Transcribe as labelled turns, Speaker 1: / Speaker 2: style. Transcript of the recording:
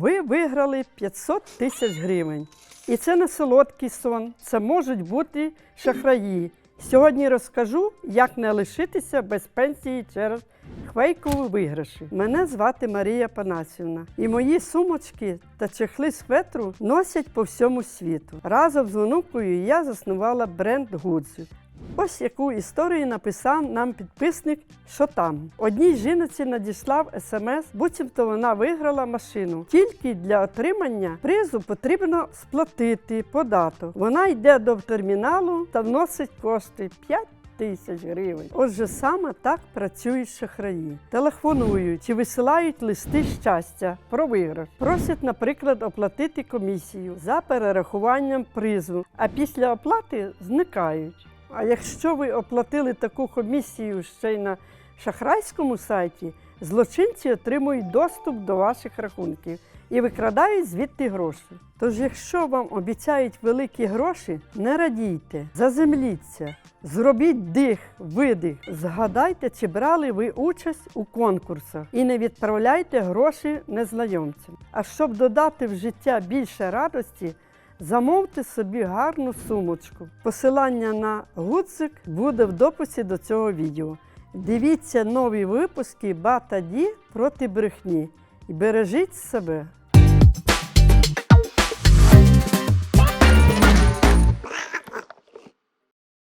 Speaker 1: ви виграли 500 тисяч гривень. І це не солодкий сон, це можуть бути шахраї. Сьогодні розкажу, як не лишитися без пенсії через хвейкові виграші. Мене звати Марія Панасівна, і мої сумочки та чехли з фетру носять по всьому світу. Разом з онукою я заснувала бренд Гудзик. Ось яку історію написав нам підписник, що там. Одній жіноці надіслав смс, буцімто вона виграла машину. Тільки для отримання призу потрібно сплатити податок. Вона йде до терміналу та вносить кошти 5 тисяч гривень. Отже, саме так працюють шахраї. Телефонують чи висилають листи щастя про виграш. Просять, наприклад, оплатити комісію за перерахуванням призу, а після оплати зникають. А якщо ви оплатили таку комісію ще й на шахрайському сайті, злочинці отримують доступ до ваших рахунків і викрадають звідти гроші. Тож, якщо вам обіцяють великі гроші, не радійте, заземліться, зробіть дих, видих, згадайте, чи брали ви участь у конкурсах і не відправляйте гроші незнайомцям. А щоб додати в життя більше радості, Замовте собі гарну сумочку. Посилання на гудзик буде в дописі до цього відео. Дивіться нові випуски Бата Ді проти брехні і бережіть себе.